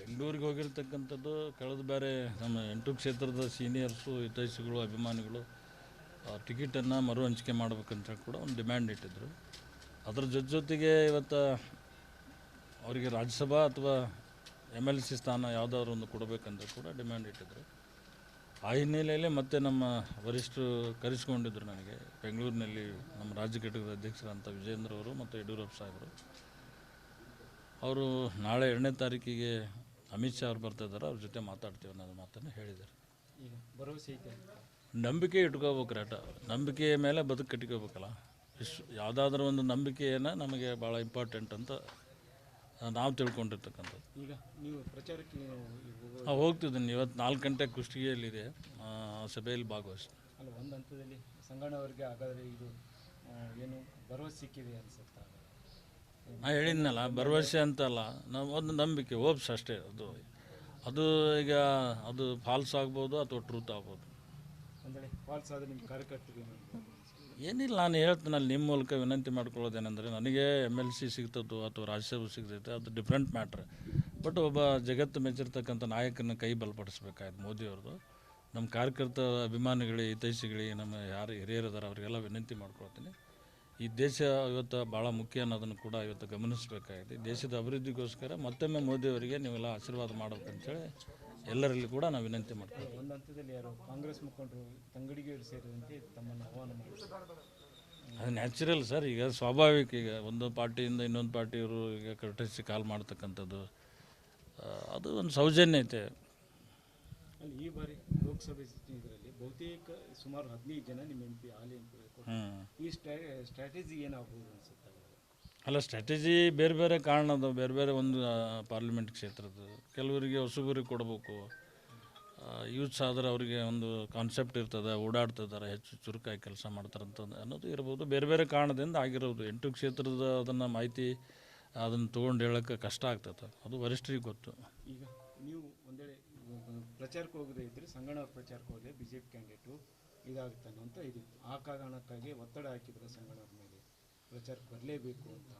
ಬೆಂಗಳೂರಿಗೆ ಹೋಗಿರ್ತಕ್ಕಂಥದ್ದು, ಕಳೆದ ಬೇರೆ ನಮ್ಮ ಎಂಟು ಕ್ಷೇತ್ರದ ಸೀನಿಯರ್ಸು ಹಿತೈಷಿಗಳು, ಅಭಿಮಾನಿಗಳು ಟಿಕೆಟನ್ನು ಮರು ಹಂಚಿಕೆ ಮಾಡಬೇಕಂತ ಕೂಡ ಒಂದು ಡಿಮ್ಯಾಂಡ್ ಇಟ್ಟಿದ್ದರು ಅದ್ರ ಜೊತೆ ಜೊತೆಗೆ ಇವತ್ತು ಅವರಿಗೆ ರಾಜ್ಯಸಭಾ ಅಥವಾ ಎಂ ಎಲ್ ಸಿ ಸ್ಥಾನ ಯಾವುದಾದ್ರು ಒಂದು ಕೊಡಬೇಕಂತ ಕೂಡ ಡಿಮ್ಯಾಂಡ್ ಇಟ್ಟಿದ್ದರು ಆ ಹಿನ್ನೆಲೆಯಲ್ಲಿ ಮತ್ತೆ ನಮ್ಮ ವರಿಷ್ಠರು ಕರೆಸಿಕೊಂಡಿದ್ದರು ನನಗೆ, ಬೆಂಗಳೂರಿನಲ್ಲಿ ನಮ್ಮ ರಾಜ್ಯ ಘಟಕದ ಅಧ್ಯಕ್ಷರಂತ ವಿಜೇಂದ್ರ ಅವರು ಮತ್ತು ಯಡಿಯೂರಪ್ಪ ಸಾಹೇಬರು. ಅವರು ನಾಳೆ ಎರಡನೇ ತಾರೀಕಿಗೆ ಅಮಿತ್ ಶಾ ಅವ್ರು ಬರ್ತಿದ್ದಾರೆ ಅವ್ರ ಜೊತೆ ಮಾತಾಡ್ತೀವಿ ಅನ್ನೋದು ಮಾತನ್ನು ಹೇಳಿದ್ದಾರೆ. ಈಗ ಭರವಸೆ ಐತೆ ನಂಬಿಕೆ ಇಟ್ಕೋಬೇಕು ರೇಟ ನಂಬಿಕೆಯ ಮೇಲೆ ಬದುಕು ಕಟ್ಕೋಬೇಕಲ್ಲ ಇಷ್ಟು ಯಾವುದಾದ್ರೂ ಒಂದು ನಂಬಿಕೆಯನ್ನು ನಮಗೆ ಭಾಳ ಇಂಪಾರ್ಟೆಂಟ್ ಅಂತ ನಾವು ತಿಳ್ಕೊಂಡಿರ್ತಕ್ಕಂಥದ್ದು. ಈಗ ನೀವು ಪ್ರಚಾರಕ್ಕೆ ನೀವು ನಾವು ಹೋಗ್ತಿದ್ದೀನಿ. ಇವತ್ತು ನಾಲ್ಕು ಗಂಟೆ ಕುಷ್ಟಿಗೆಯಲ್ಲಿದೆ. ಸಭೆಯಲ್ಲಿ ಭಾಗವಹಿಸಿ ಅಲ್ಲ ಒಂದು ಹಂತದಲ್ಲಿ ಸಂಗಣ್ಣವರಿಗೆ ಹಾಗಾದರೆ ಇದು ಏನು ಭರವಸೆ ಸಿಕ್ಕಿದೆ ಅನ್ಸುತ್ತಾ? ನಾ ಹೇಳಿದ್ನಲ್ಲ ಭರವಸೆ ಅಂತಲ್ಲ ನಮ್ಮ ಒಂದು ನಂಬಿಕೆ ಹೋಪ್ಸ್ ಅಷ್ಟೇ ಅದು. ಅದು ಈಗ ಅದು ಫಾಲ್ಸ್ ಆಗ್ಬೋದು ಅಥವಾ ಟ್ರೂತ್ ಆಗ್ಬೋದು. ಏನಿಲ್ಲ ನಾನು ಹೇಳ್ತೀನಲ್ಲ ನಿಮ್ಮ ಮೂಲಕ ವಿನಂತಿ ಮಾಡ್ಕೊಳ್ಳೋದೇನೆಂದರೆ ನನಗೆ ಎಂ ಎಲ್ ಸಿ ಸಿಗ್ತದ್ದು ಅಥವಾ ರಾಜ್ಯಸಭೆ ಸಿಗ್ತೈತೆ ಅದು ಡಿಫ್ರೆಂಟ್ ಮ್ಯಾಟ್ರ್ ಬಟ್ ಒಬ್ಬ ಜಗತ್ತು ಮೆಚ್ಚಿರ್ತಕ್ಕಂಥ ನಾಯಕನ ಕೈ ಬಲಪಡಿಸ್ಬೇಕಾಯ್ತು ಮೋದಿಯವ್ರದ್ದು ನಮ್ಮ ಕಾರ್ಯಕರ್ತ ಅಭಿಮಾನಿಗಳಿಗೆ ಹಿತೈಷಿಗಳಿಗೆ ನಮ್ಮ ಯಾರು ಹಿರಿಯರಿದ್ದಾರೆ ಅವರಿಗೆಲ್ಲ ವಿನಂತಿ ಮಾಡ್ಕೊಳ್ತೀನಿ. ಈ ದೇಶ ಇವತ್ತು ಭಾಳ ಮುಖ್ಯ ಅನ್ನೋದನ್ನು ಕೂಡ ಇವತ್ತು ಗಮನಿಸಬೇಕಾಗಿದೆ. ದೇಶದ ಅಭಿವೃದ್ಧಿಗೋಸ್ಕರ ಮತ್ತೊಮ್ಮೆ ಮೋದಿಯವರಿಗೆ ನೀವೆಲ್ಲ ಆಶೀರ್ವಾದ ಮಾಡ್ಬೇಕಂತೇಳಿ ಎಲ್ಲರಲ್ಲಿ ಕೂಡ ನಾವು ವಿನಂತಿ ಮಾಡ್ತೀವಿ ಒಂದು ಹಂತದಲ್ಲಿ ಯಾರು ಕಾಂಗ್ರೆಸ್ ಮುಖಂಡರು ತಂಗಡಿಗೆ ಸೇರಿದಂತೆ ತಮ್ಮನ್ನು ಆಹ್ವಾನ ಅದು ನ್ಯಾಚುರಲ್ ಸರ್ ಈಗ ಸ್ವಾಭಾವಿಕ ಈಗ ಒಂದು ಪಾರ್ಟಿಯಿಂದ ಇನ್ನೊಂದು ಪಾರ್ಟಿಯವರು ಈಗ ಕರ್ಟಿಸಿ ಕಾಲ್ ಮಾಡ್ತಕ್ಕಂಥದ್ದು ಅದು ಒಂದು ಸೌಜನ್ಯತೆ. ಐತೆ ಈ ಬಾರಿ ಲೋಕಸಭೆ ಇದರಲ್ಲಿ ಬಹುತೇಕ ಸುಮಾರು ಹದಿನೈದು ಜನ ನಿಮ್ಮ ಎಂ ಪಿ ಹಾಲಿ ಎಂ ಪಿ ಈ ಸ್ಟ್ರಾ ಸ್ಟ್ರಾಟಜಿ ಏನಾಗ್ಬೋದು ಅನ್ಸುತ್ತೆ ಅಲ್ಲ ಸ್ಟ್ರಾಟಜಿ ಬೇರೆ ಬೇರೆ ಕಾರಣದ ಬೇರೆ ಬೇರೆ ಒಂದು ಪಾರ್ಲಿಮೆಂಟ್ ಕ್ಷೇತ್ರದ್ದು. ಕೆಲವರಿಗೆ ಹೊಸಬರಿಗೆ ಕೊಡಬೇಕು. ಯೂತ್ಸ್ ಆದರೆ ಅವರಿಗೆ ಒಂದು ಕಾನ್ಸೆಪ್ಟ್ ಇರ್ತದೆ ಓಡಾಡ್ತಿದ್ದಾರೆ ಹೆಚ್ಚು ಚುರುಕಾಗಿ ಕೆಲಸ ಮಾಡ್ತಾರಂತ ಅನ್ನೋದು ಇರ್ಬೋದು. ಬೇರೆ ಬೇರೆ ಕಾರಣದಿಂದ ಆಗಿರೋದು. ಎಂಟು ಕ್ಷೇತ್ರದ ಅದನ್ನು ಮಾಹಿತಿ ಅದನ್ನು ತೊಗೊಂಡು ಹೇಳೋಕ್ಕೆ ಕಷ್ಟ ಆಗ್ತದೆ. ಅದು ವರಿಷ್ಠರಿಗೆ ಗೊತ್ತು. ಪ್ರಚಾರಕ್ಕೆ ಹೋಗದೇ ಇದ್ದರೆ ಸಂಗಣ ಪ್ರಚಾರಕ್ಕೆ ಹೋದರೆ ಬಿ ಜೆ ಪಿ ಕ್ಯಾಂಡಿಡೇಟು ಇದಾಗ್ತಾನೆ ಅಂತ ಇದಿತ್ತು. ಆ ಕಾರಣಕ್ಕಾಗಿ ಒತ್ತಡ ಹಾಕಿದ್ರೆ ಸಂಗಣ ಮೇಲೆ. ಪ್ರಚಾರಕ್ಕೆ ಬರಲೇಬೇಕು ಅಂತ.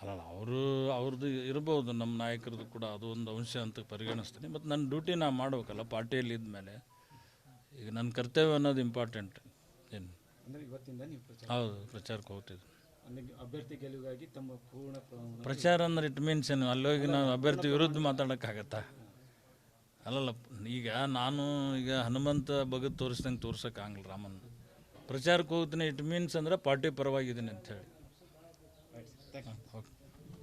ಅಲ್ಲಲ್ಲ ಅವರು ಅವ್ರದ್ದು ಇರ್ಬೋದು ನಮ್ಮ ನಾಯಕರದ್ದು ಕೂಡ ಅದು ಒಂದು ಅಂಶ ಅಂತ ಪರಿಗಣಿಸ್ತೀನಿ. ಮತ್ತು ನನ್ನ ಡ್ಯೂಟಿ ನಾನು ಮಾಡಬೇಕಲ್ಲ ಪಾರ್ಟಿಯಲ್ಲಿ ಇದ್ಮೇಲೆ. ಈಗ ನನ್ನ ಕರ್ತವ್ಯ ಅನ್ನೋದು ಇಂಪಾರ್ಟೆಂಟ್ ಏನು? ಅಂದರೆ ಇವತ್ತಿಂದ ನೀವು ಪ್ರಚಾರ ಹೌದು ಪ್ರಚಾರಕ್ಕೆ ಹೋಗ್ತಿದ್ದೆ. ಅಭ್ಯರ್ಥಿ ಗೆಲುವಿಗಾಗಿ ತಮ್ಮ ಪೂರ್ಣ ಪ್ರಚಾರ ಅಂದ್ರೆ ಇಟ್ ಮೀನ್ಸ್ ಏನು? ಅಲ್ಲೋಗಿ ನಾನು ಅಭ್ಯರ್ಥಿ ವಿರುದ್ಧ ಮಾತಾಡೋಕ್ಕಾಗತ್ತಾ? ಅಲ್ಲಲ್ಲ ಈಗ ನಾನು ಈಗ ಹನುಮಂತ ಭಗತ್ ತೋರಿಸ್ದಂಗೆ ತೋರ್ಸೋಕ್ಕಾಗಲ್ಲ ರಾಮನ್. ಪ್ರಚಾರಕ್ಕೆ ಹೋಗ್ತೀನಿ ಇಟ್ ಮೀನ್ಸ್ ಅಂದ್ರೆ ಪಾರ್ಟಿ ಪರವಾಗಿದ್ದೀನಿ ಯು ಓಕೆ.